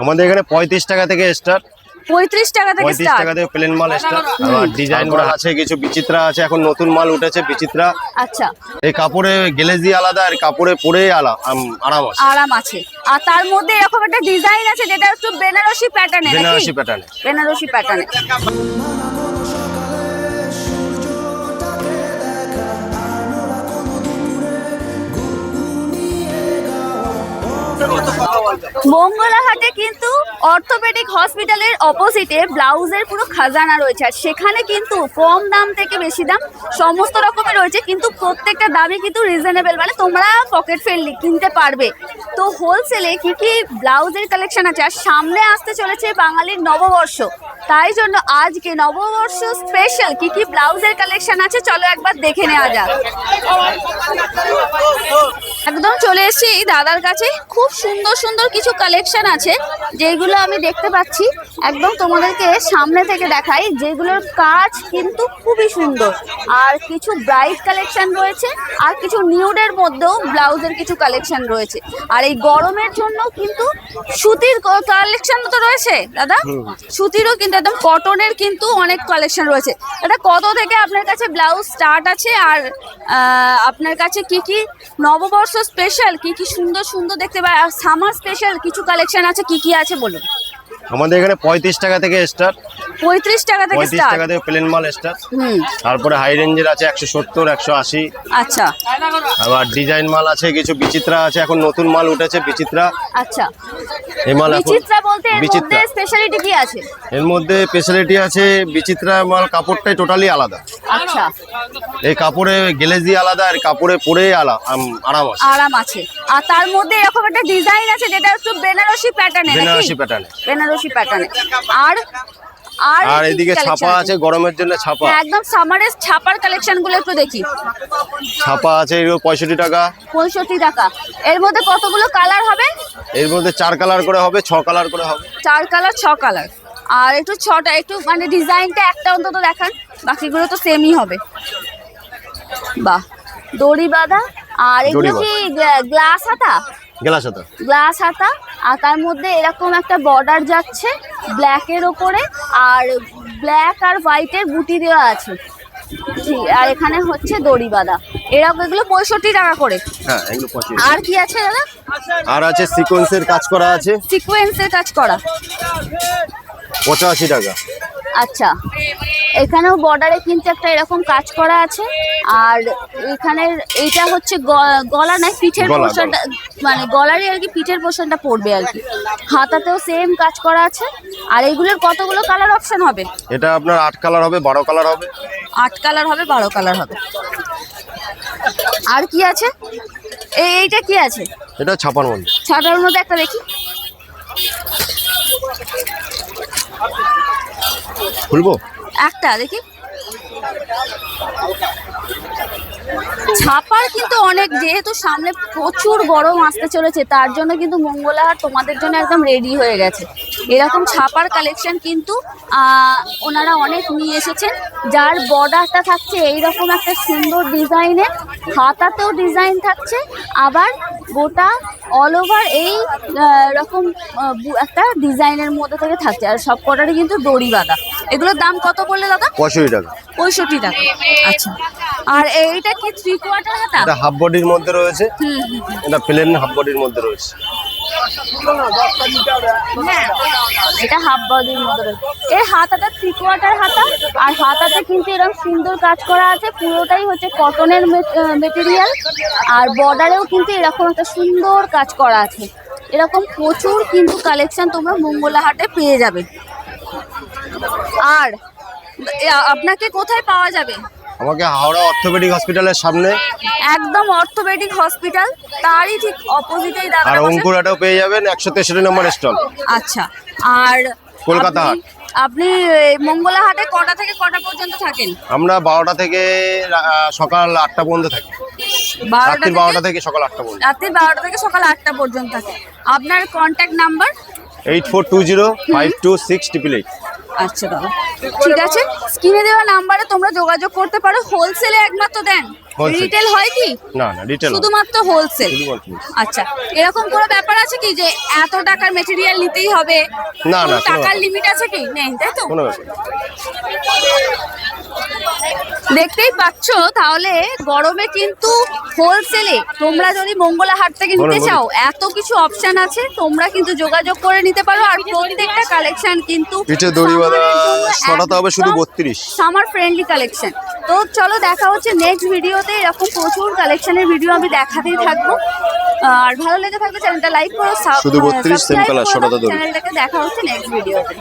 আমাদের এখানে পঁয়ত্রিশ টাকা থেকে স্টার্ট পঁয়ত্রিশ টাকা থেকে পঁয়ত্রিশ টাকা থেকে প্লেন মাল স্টার্ট আর ডিজাইন করা আছে কিছু বিচিত্রা আছে এখন নতুন মাল উঠেছে বিচিত্রা। আচ্ছা। এই কাপড়ে গেলেজি আলাদা আর কাপড়ে পরে আরাম আছে। আরাম আছে। আর তার মধ্যে এরকম একটা ডিজাইন আছে যেটা একটু বেনারসি প্যাটার্ন বেনারসি প্যাটার্নে বেনারসি প্যাটার্নে মঙ্গলাহাটে কিন্তু অর্থোপেডিক হসপিটালের অপোজিটে ব্লাউজের পুরো খাজানা রয়েছে। আর সেখানে কিন্তু কম দাম থেকে বেশি দাম সমস্ত রকমের রয়েছে, কিন্তু প্রত্যেকটা দামে কিন্তু রিজনেবল মানে তোমরা পকেট ফ্রেন্ডলি কিনতে পারবে। তো হোলসেলে কি কি ব্লাউজের কালেকশন আছে? আর সামনে আসতে চলেছে বাঙালির নববর্ষ। তাই জন্য আজকে নববর্ষ স্পেশাল কি কি ব্লাউজের কালেকশন আছে? চলো একবার দেখে নেওয়া যাক। একদম চলে এসেছি এই দাদার কাছে। খুব সুন্দর সুন্দর কিছু কালেকশন আছে যেগুলো আমি দেখতে পাচ্ছি। একদম তোমাদেরকে সামনে থেকে দেখাই যেগুলোর কাজ কিন্তু খুবই সুন্দর। আর কিছু ব্রাইট কালেকশন রয়েছে আর কিছু নিউডের মধ্যেও ব্লাউজের কিছু কালেকশন রয়েছে। আর এই গরমের জন্য কিন্তু সুতির কালেকশন তো রয়েছে দাদা? সুতিরও কিন্তু একদম কটনের কিন্তু অনেক কালেকশন রয়েছে। দাদা কত থেকে আপনার কাছে ব্লাউজ স্টার্ট আছে? আর আপনার কাছে কি কি নববর্ষ স্পেশাল কি কি সুন্দর সুন্দর দেখতে পাই। আর সামার স্পেশাল কিছু কালেকশন আছে কি কি আছে বলুন? আমাদের এখানে পঁয়ত্রিশ টাকা থেকে স্টার্ট পঁয়ত্রিশ টাকা থেকে পঁয়ত্রিশ টাকা থেকে প্লেন মাল স্টার্ট তারপরে হাই রেঞ্জের আছে একশো সত্তর একশো আশি। আচ্ছা। আবার ডিজাইন মাল আছে কিছু বিচিত্রা আছে এখন নতুন মাল উঠেছে বিচিত্রা। আচ্ছা। মাল বিচিত্রা বলতে এর মধ্যে স্পেশালিটি কি আছে? এর মধ্যে স্পেশালিটি আছে বিচিত্রা মাল কাপড়টাই টোটালি আলাদা। আচ্ছা। এই কাপড়ে গেলেজি আলাদা আর কাপড়ে পরে আলা আরাম আছে। আরাম আছে। আর তার মধ্যে এরকম একটা ডিজাইন আছে যেটা একটু বেনারসি প্যাটার্নে বেনারসি প্যাটার্নে বেনারসি প্যাটার্নে আর আর এদিকে ছাপা আছে। গরমের জন্য ছাপা। হ্যাঁ, একদম সামারের ছাপার কালেকশনগুলো একটু দেখি। ছাপা আছে এগুলো পঁয়ষট্টি টাকা। পঁয়ষট্টি টাকা। এর মধ্যে কতগুলো কালার হবে? এর মধ্যে চার কালার করে হবে ছ কালার করে হবে। চার কালার ছ কালার আর একটু ছটা একটু মানে ডিজাইনটা একটা অন্তত দেখান। বাকিগুলো তো সেমই হবে। বাহ দড়ি বাঁধা। আর এগুলো কি গ্লাস হাতা? গেলা সাথে গ্লাস হাতা আর তার মধ্যে এরকম একটা বর্ডার যাচ্ছে ব্ল্যাকের ওপরে আর ব্ল্যাক আর হোয়াইটের বুটি দেওয়া আছে। ঠিক আর এখানে হচ্ছে দড়ি বাঁধা। এরকম এগুলো পঁয়ষট্টি টাকা করে। হ্যাঁ এগুলো আর কি আছে দাদা? আর আছে সিকোয়েন্সের কাজ করা আছে। সিকোয়েন্সের কাজ করা। পঁচাশি টাকা। আচ্ছা। এখানেও বর্ডারে কিন্তু একটা এরকম কাজ করা আছে। আর এখানের এইটা হচ্ছে গলা নয় পিঠের পোর্শনটা মানে গলারই আর কি পিঠের পোর্শনটা পড়বে আর কি। হাতাতেও সেম কাজ করা আছে। আর এইগুলোর কতগুলো কালার অপশন হবে? এটা আপনার আট কালার হবে বারো কালার হবে। আট কালার হবে বারো কালার হবে। আর কি আছে? এই এইটা কি আছে? এটা ছাপার মধ্যে ছাটার মধ্যে একটা দেখি। খুলবো? একটা, দেখি। ছাপার কিন্তু অনেক, যেহেতু সামনে প্রচুর গরম আসতে চলেছে, তার জন্য কিন্তু মঙ্গলাহার তোমাদের জন্য একদম রেডি হয়ে গেছে। এরকম ছাপার কালেকশন কিন্তু ওনারা অনেক নিয়ে এসেছেন, যার বর্ডারটা থাকছে এইরকম একটা সুন্দর ডিজাইনের হাতাতেও ডিজাইন থাকছে, আবার গোটা অল ওভার এই রকম একটা ডিজাইনের মধ্যে থেকে থাকছে, আর সব কটারই কিন্তু দড়ি বাঁধা। এগুলোর দাম কত বললে দাদা? পঁয়ষট্টি টাকা। পঁয়ষট্টি টাকা। আচ্ছা। আর এইটা কি থ্রি কোয়ার্টার হাতা? এটা হাফ বডির মধ্যে রয়েছে। এটা প্লেন হাফ বডির মধ্যে রয়েছে। এটা হাফ বডির মধ্যে এর হাতাটা থ্রি কোয়ার্টার হাতা। আর হাতাতে কিন্তু এরকম সুন্দর কাজ করা আছে। পুরোটাই হচ্ছে কটনের মেটেরিয়াল আর বর্ডারেও কিন্তু এরকম একটা সুন্দর কাজ করা আছে। এরকম প্রচুর কিন্তু কালেকশন তোমরা মঙ্গলাহাটে পেয়ে যাবে। আর আপনাকে কোথায় পাওয়া যাবে? আমাকে হাওড়া অর্থোপেডিক হসপিটালের সামনে। একদম অর্থোপেডিক হসপিটাল তারই ঠিক অপোজিটেই দাদা আর অঙ্কুরাটাও পেয়ে যাবেন একশো তেষট্টি নম্বর স্টল। আচ্ছা আর কলকাতা। আপনি- আপনি মঙ্গলা হাটে কটা থেকে কটা পর্যন্ত থাকেন? আমরা বারোটা থেকে সকাল আটটা পর্যন্ত থাকি। রাত্রির বারোটা থেকে সকাল আটটা পর্যন্ত। রাত্রি বারোটা থেকে সকাল আটটা পর্যন্ত থাকে। আপনার contact number eight four two zero five two six triple eight. আচ্ছা দাদা ঠিক আছে স্ক্রিনে দেওয়া নাম্বারে তোমরা যোগাযোগ করতে পারো। হোলসেলে একমাত্র দেন? রিটেল হয় কি? না না রিটেল শুধুমাত্র হোলসেল? আচ্ছা এরকম কোনো ব্যাপার আছে কি যে এত টাকার মেটেরিয়াল নিতেই হবে? না, না, টাকার লিমিট আছে কি? নেই তাই তো? কোনো ব্যাপার। দেখতেই পাচ্ছ তাহলে গরমে কিন্তু হোলসেলে তোমরা যদি মঙ্গলা হাট থেকে নিতে। চাও এত কিছু অপশন আছে তোমরা কিন্তু যোগাযোগ করে নিতে পারো। আর প্রত্যেকটা কালেকশন কিন্তু পিঠে দড়ি বাঁধা হবে শুধু 32 সামার ফ্রেন্ডলি কালেকশন তো চলো দেখা হচ্ছে নেক্সট ভিডিওতে এরকম প্রচুর কালেকশনের ভিডিও আমি দেখাতেই থাকব। আর ভালো লেগে থাকলে চ্যানেলটা লাইক করো সাব- শুধু 32 same subscribe করে। চ্যানেলটাকে দেখা হচ্ছে নেক্সট ভিডিওতে